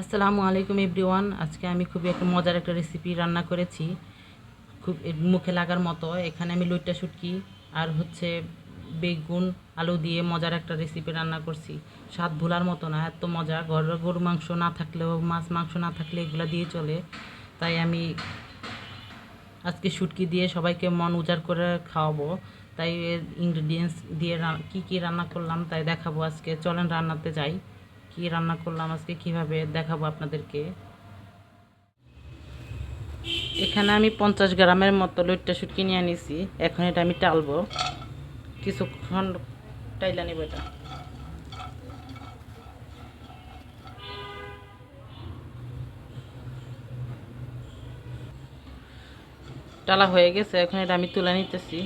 আসসালামু আলাইকুম এভরিওয়ান। আজকে আমি খুবই একটা মজার একটা রেসিপি রান্না করেছি। খুব মুখে লাগার মতো। এখানে আমি লইট্টা শুটকি আর হচ্ছে বেগুন, আলু দিয়ে মজার একটা রেসিপি রান্না করছি। স্বাদ ভোলার মতো না, এত মজা। ঘরের গরু মাংস না থাকলেও, মাছ মাংস না থাকলে এগুলো দিয়ে চলে। তাই আমি আজকে শুটকি দিয়ে সবাইকে মন উজাড় করে খাওয়াবো। তাই ইনগ্রিডিয়েন্টস দিয়ে কি কি রান্না করলাম তাই দেখাবো আজকে। চলেন রান্নাতে যাই। কি রান্না করলাম আজকে, কীভাবে দেখাবো আপনাদেরকে? এখানে আমি পঞ্চাশ গ্রামের মতো লইট্টা শুটকি নিয়ে নিছি এখন এটা আমি টালবো। কিছুক্ষণ টাইলা নিব এটা। টালা হয়ে গেছে, এখন এটা আমি তুলে নিতেছি।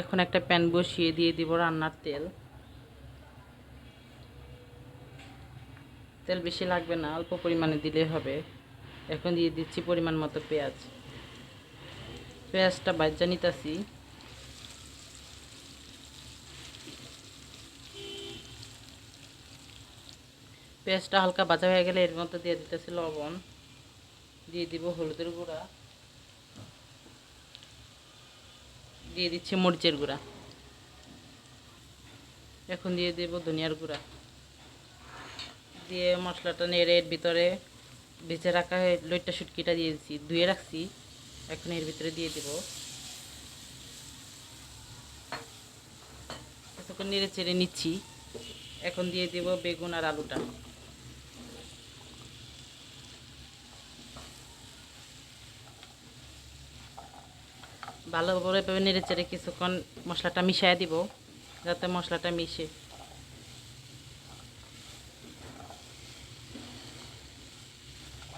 এখন একটা প্যান বসিয়ে দিয়ে দিব রান্নার তেল। তেল বেশি লাগবে না, অল্প পরিমাণে দিলে হবে। এখন দিয়ে দিচ্ছি পরিমাণ মতো পেঁয়াজ। পেঁয়াজটা বাজ্যা নিতেছি। পেঁয়াজটা হালকা ভাজা হয়ে গেলে এর মধ্যে দিয়ে দিতেছি লবণ। দিয়ে দিব হলুদের গুঁড়া। দিয়ে দিচ্ছি মরিচের গুঁড়া। এখন দিয়ে দেব ধনিয়ার গুঁড়া। দিয়ে মশলাটা নেড়ে এর ভিতরে বেঁচে রাখা লইট্টা শুটকিটা দিয়ে দিচ্ছি, ধুয়ে রাখছি। এখন এর ভিতরে দিয়ে দেব। কিছুক্ষণ নেড়ে চেড়ে নিচ্ছি। এখন দিয়ে দেব বেগুন আর আলুটা। ভালোভাবে নেড়ে চেড়ে কিছুক্ষণ মশলাটা মিশিয়ে দিব, যাতে মশলাটা মিশে।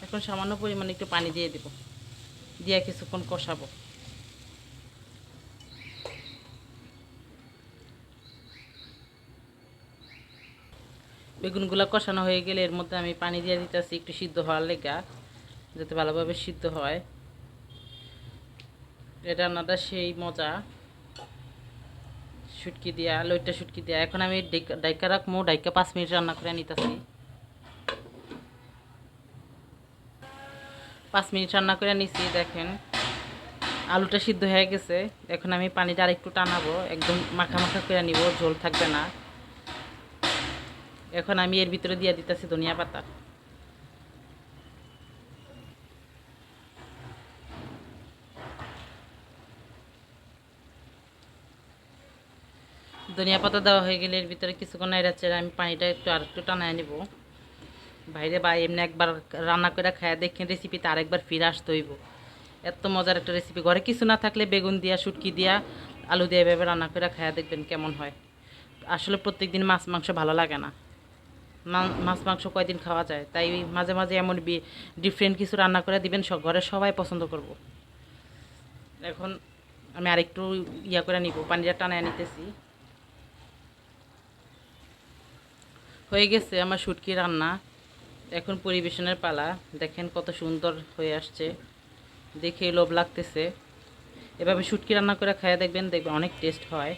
এখন সামান্য পরিমাণে একটু পানি দিয়ে দিব, দিয়ে কিছুক্ষণ কষাবো। বেগুনগুলো কষানো হয়ে গেলে এর মধ্যে আমি পানি দিয়ে দিতেছি একটু সিদ্ধ হওয়ার লেগা, যাতে ভালোভাবে সিদ্ধ হয়। এই রান্নাটা সেই মজা। শুটকি দিয়া লইটা শুটকি দিয়া। এখন আমি ডাইকা- রাখব ডাইকা পাঁচ মিনিট রান্না করে নিতেছি। পাঁচ মিনিট রান্না করে নিছি, দেখেন। আলুটা সিদ্ধ হয়ে গেছে। এখন আমি পানিটা আর একটু টানাবো। একদম মাখা মাখা করে নিব, ঝোল থাকবে না। এখন আমি এর ভিতরে দিয়ে দিতেছি ধনিয়া পাতা। ধনিয়া পাতা দেওয়া হয়ে গেলে এর ভিতরে কিছুক্ষণ চেড়ে আমি পানিটা একটু আর একটু টানায় নিব। বাইরে বা এমনি একবার রান্না করে খায় দেখেন রেসিপিতে আরেকবার ফিরে আসতে হইব। এত মজার একটা রেসিপি ঘরে কিছু না থাকলে বেগুন দিয়া, শুটকি দিয়া, আলু দিয়ে এভাবে রান্না করে খায়া দেখবেন কেমন হয়। আসলে প্রত্যেক দিন মাছ, মাংস ভালো লাগে না। মাছ, মাংস কয়দিন খাওয়া যায়? তাই মাঝে মাঝে এমন ডিফারেন্ট কিছু রান্না করে দিবেন সব ঘরে সবাই পছন্দ করব। এখন আমি আরেকটু ইয়া করে নিব, পানিটা টানায় নিতেছি। হয়ে গেছে আমার শুটকি রান্না। এখন পরিবেশনের পালা। দেখেন কত সুন্দর হয়ে আসছে। দেখে লোভ লাগতেছে। এভাবে শুটকি রান্না করে খাইয়ে দেখবেন দেখবেন অনেক টেস্ট হয়।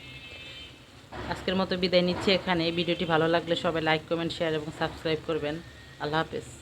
আজকের মতো বিদায় নিচ্ছি এখানে। ভিডিওটি ভালো লাগলে সবাই লাইক কমেন্ট শেয়ার এবং সাবস্ক্রাইব করবেন। আল্লাহ হাফেজ।